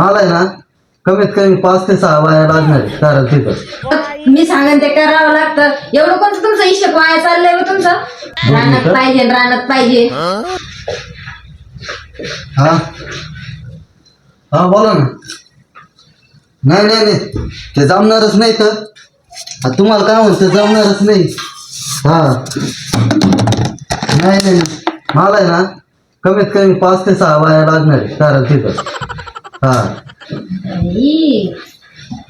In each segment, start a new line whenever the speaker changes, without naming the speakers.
मला आहे ना कमीत कमी पाच ते सहा वाया लागणार कारण तिथं.
मी सांगेन ते करावं लागतं. एवढं कोणतं तुमचं हिशोब वाया चाललंय हो तुमचं? रानात? पाहिजे रानात पाहिजे.
हा? हा बोला ना. नाही नाही नाही. ते जमणारच नाही तर. तुम्हाला काय म्हणतं जमणारच नाही. हा. नाही नाही नाही. मला आहे ना कमीत कमी पाच ते सहा वाया लागणार कारण तिथं. हा.
आई,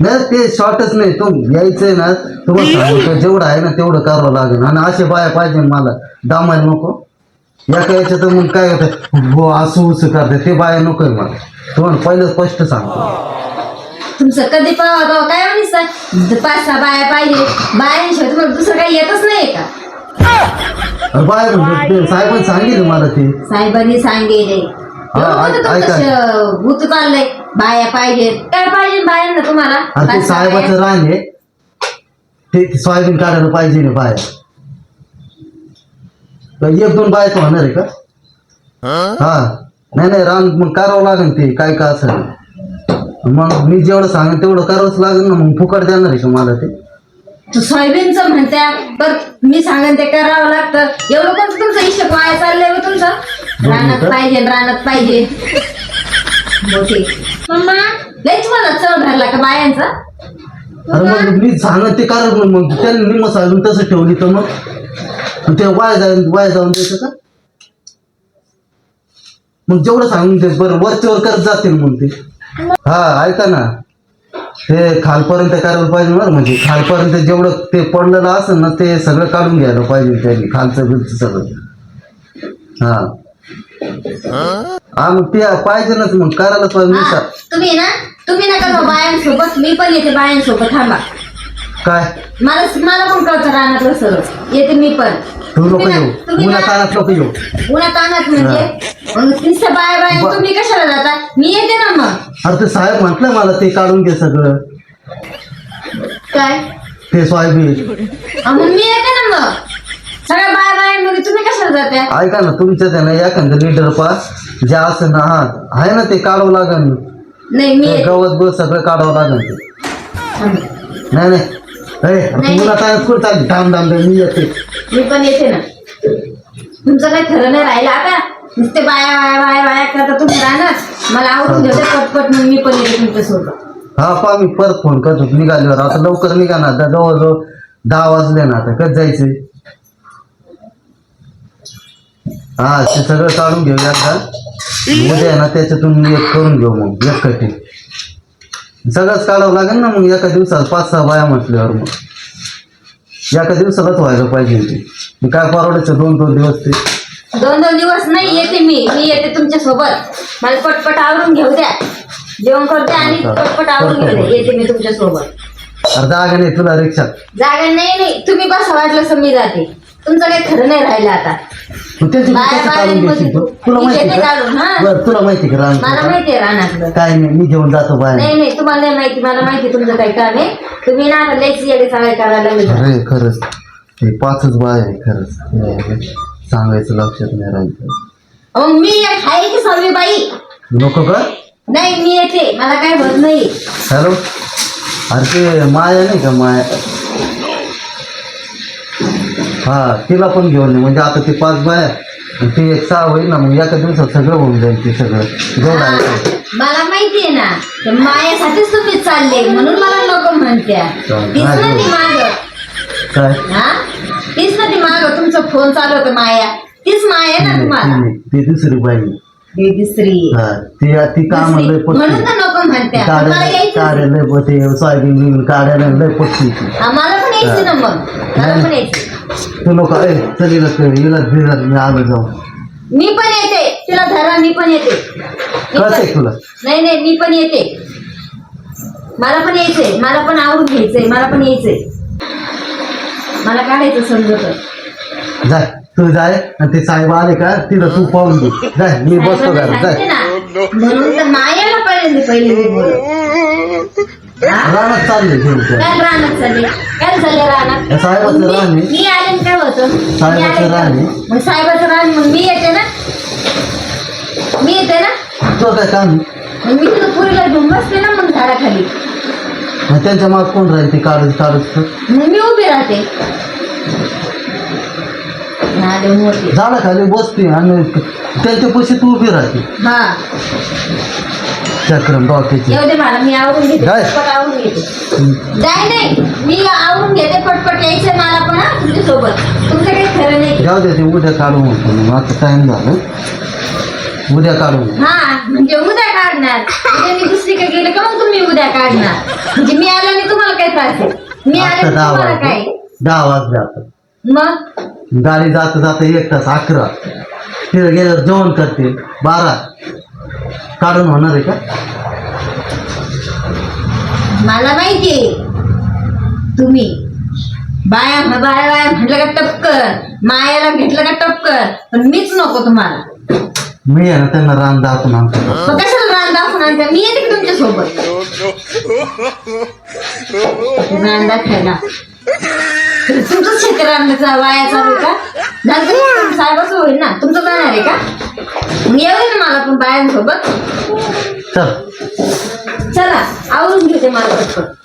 नाही ते शॉर्टच नाही. तू यायचंय ना तुम्हाला सांगतो जेवढं आहे ना तेवढं करावं लागेल. आणि असे बाया पाहिजे मला. दामायला नको. एका याच्यात मग काय होतं? हो असं उसं करते. ते बाया नकोय मला. तुम्हाला पहिलं स्पष्ट सांगतो.
तुमचं कधी पावा काय पाच सहा बाया पाहिजे बायांशिवाय तुम्हाला दुसरं काही येतच नाही का?
अरे बाया ते साहेबांनी सांगितलं मला ते.
साहेबांनी सांगेले
हा, ऐक- ऐका.
भूत चाललंय. बाया पाहिजेत काय पाहिजे बायांना तुम्हाला?
आणि ते
पाच सहा बाया?
साहेबाचं रान आहे. ते ते सोयाबीन काढायला पाहिजे ना बाया तर एक दोन बाया तर होणार आहे का? हा? नाही नाही रान मग करावं लागेल ते. काय का असं? मग मी जेवढं सांगेन तेवढं करावंच लागेल ना. मग फुकट देणार आहे का मला ते?
तू सोयाबीनचं म्हणत्या. तर मी सांगेन ते करावं लागतं. एवढं कोणतं तुमचं हिशोब वाया चाललंय हो तुमचं? रानात. पाहिजे रानात पाहिजे. मोठी. मम्मा लयच मला चढ धरला का बायांचा?
अरे मग मी सांगत ते कारण मग त्यांनी निम्म सांगून तसं ठेवली तर मग. मग ते वाया जाऊन वाया जाऊन द्यायचं का? मग जेवढं सांगून ते बरं वरच्यावर करत जातील मग ते. हा ऐका ना. ते खालपर्यंत करायला पाहिजे बरं म्हणजे खालपर्यंत जेवढं ते पडलेलं असेल ना ते सगळं काढून घ्यायला पाहिजे त्यांनी खालचं बिलचं सगळं. हा. हा ते पाहिजे ना मग करायलाच पाहिजे मी
हा,
सा-
तुम्ही ना तुम्ही नका जाऊ बायांसोबत मी पण येते बायांसोबत थांबा.
काय?
मला मला पण कळतं रानातलं सगळं. येते मी पण.
तू नको
तुम्ही ना-
येऊ.
तुम्ही
उन्हा
ना-
नको येऊ.
उन्हात आणत म्हणजे? मग बाय बाय
ब-
तुम्ही कशाला जाता? मी येते ना मग.
अरे ते साहेब म्हटलं मला ते काढून घे सगळं.
काय?
ते सोयाबीन
अहो, मग मी येते ना मग. सगळ्या बाय बाय तुम्ही
ऐका ना तुमच्या त्यानं एखादं लिटर पा जे असं ना हा आहे ना ते काढावं लागेल
नाही मी
ते
येते
गवत बस सगळं काढावं लागेल ते. नाही नाही. ए,
नाही.
तुला काय कुठं चालली. थांब थांब थांब, मी येते.
मी पण येते ना. तुमचं काही खरं नाही राहिलं आता? नुसते बाया बाया बाया बाया करता तुम्ही राहणार. मला आवडून घेते पटपट मग मी पण येते तुमच्यासोबत.
हा पा मी परत फोन करतो. निघाल्यावर. आता लवकर निघा ना. आता जवळजवळ दहा वाजले ना. आता कधी जायचंय? हा ते सगळं काढून घेऊ एकदा उद्या आहे ना त्याच्यातून एक करून घेऊ मग एक कटी सगळंच काढावं लागेल ना मग एका दिवसात पाच सहा बाया म्हटल्यावर मग. एका दिवसालाच व्हायला पाहिजे ते. मी काय परवडायचं दोन दोन दिवस ते?
दोन दोन दिवस नाही येते मी. मी येते तुमच्यासोबत. मला पटपट आवरून घेऊ द्या. जेवण करते आणि पटपट आवरून घेऊ द्या. येते मी तुमच्यासोबत.
अर्धा जागा नाही तुला रिक्षात
जागा नाही नाही. तुम्ही बस वाटलं मी जाते. तुमचं काही खरं नाही राहिलं आता.
मग त्याची
बाया
कसं काढून
बायांमध्ये
घ्यायची तू
तू-
तुला
मी
माहिती
काढून, हा.
बरं तुला माहिती का
मला
राम
माहितीये रानातलं.
काय नाही मी घेऊन जातो बाहेर.
नाही नाही तुम्हाला नाही माहिती मला माहिती तुमचं काही काम आहे. तुम्ही ना आता लयच येडे चाळे करायला लागले.
अरे खरंच. हे पाचच बाय आहे खरंच. हे सांगायचं लक्षात नाही राहायचं
अहो, मी एक आहे की सहावी बाई?
नको का?
नाही मी येते. मला काय होत नाही.
हॅलो? अरे ते माया नाही का माया? हा तिला पण घेऊन ये. म्हणजे आता ते पाच बाया आणि ते एक सहा होईल ना मग एका दिवसात सगळं होऊन जाईल ते सगळं. जेवढं आहे ते.
मला माहितीये ना तर मायासाठीच तुम्ही चालले. म्हणून मला नको म्हणत्या. तीच ना ती माग.
काय?
हा? तीच ना ती माग. तुमचा फोन चालू होता माया. तीच माया ना
ती
तुम्हाला?
नाही, ती दुसरी बाई
ती दुसरी.
हा ती ती काम
दुसरी.
लय
म्हणून
पटती
तर नको म्हणत्या. मला
काढायला
यायचं
काढायला पोते सोयाबीन काढायला लय पटती ती.
हा, मला पण यायचं ना मग. मला पण यायचं.
तू नको ए चल हिला कर हिला मी आलो जाऊ.
मी पण येते तिला धरा मी पण येते. मी पण-
कळतंय तुला?
नाही नाही मी पण येते. मला पण यायचंय मला पण आवडून घ्यायचंय मला पण यायचंय. मला काढायचं समजत
जाय तू जाय आणि ते साहेब आले का तिला तू पाहून दे. जाय मी बसतो घरात जाय.
म्हणून तर मायाला पहिले पहिले मी बोलत?
रानात चालले.
काय रानात चालले? काय झाले रानात?
साहेबाचं
मी-
रान आहे.
मी आले काय होतं? मी
साहेबाचं
आले का?
रान आहे.
मग साहेबाचं रान मग मी येते ना? मी येते ना?
तुला काय काम?
मग मी तुला पुरीला घेऊन बसते ना मग झाडाखाली.
मग त्यांच्या माग कोण राहील ते काढत काढत?
मग मी उभी राहते. मोठी.
झाडाखाली बसते आणि त्यांच्या पैसे तू उभी राहते.
हा.
चक्रम डॉक्याची.
येऊ दे मला मी आवरून घेते
काय?
पटपट आवरून घेते. जाय नाही मी आवरून घेते पटपट यायचं मला पण हा तुमच्यासोबत तुमचं काही खरं नाही.
जाऊ दे ते उद्या काढू म्हणतो मग आता टाइम झालं. उद्या काढू
हा म्हणजे उद्या काढणार. उद्या मी दुसरीकडे गेले का मग तुम्ही उद्या काढणार? म्हणजे मी आला नाही तुम्हाला काय त्रास आहे मी आले
आता दहा
तुम्हाला काय
वाजले दहा वाजले आता.
मग?
गाडी जाता जाता एक तास अकरा. तिथे गेल्यावर जेवण करते बारा. काढून होणार आहे का?
मला माहितीये तुम्ही बाया बाया बाया म्हटलं का टपकर मायाला घेतलं का टपकर पण मीच नको तुम्हाला.
मी आहे ना त्यांना रान दाखवून आणतो.
मग कशाला रान दाखवून आणता? मी येते की तुमच्यासोबत? रान दाखवायला. तुमचं शेती रानाचा वाया चालू आहे का? नंतर साहेबाचं होईल ना? तुमचं जाणार आहे का? मग येऊ ना मला पण बायांसोबत.
चल.
चला आवरून घेते मला पटपट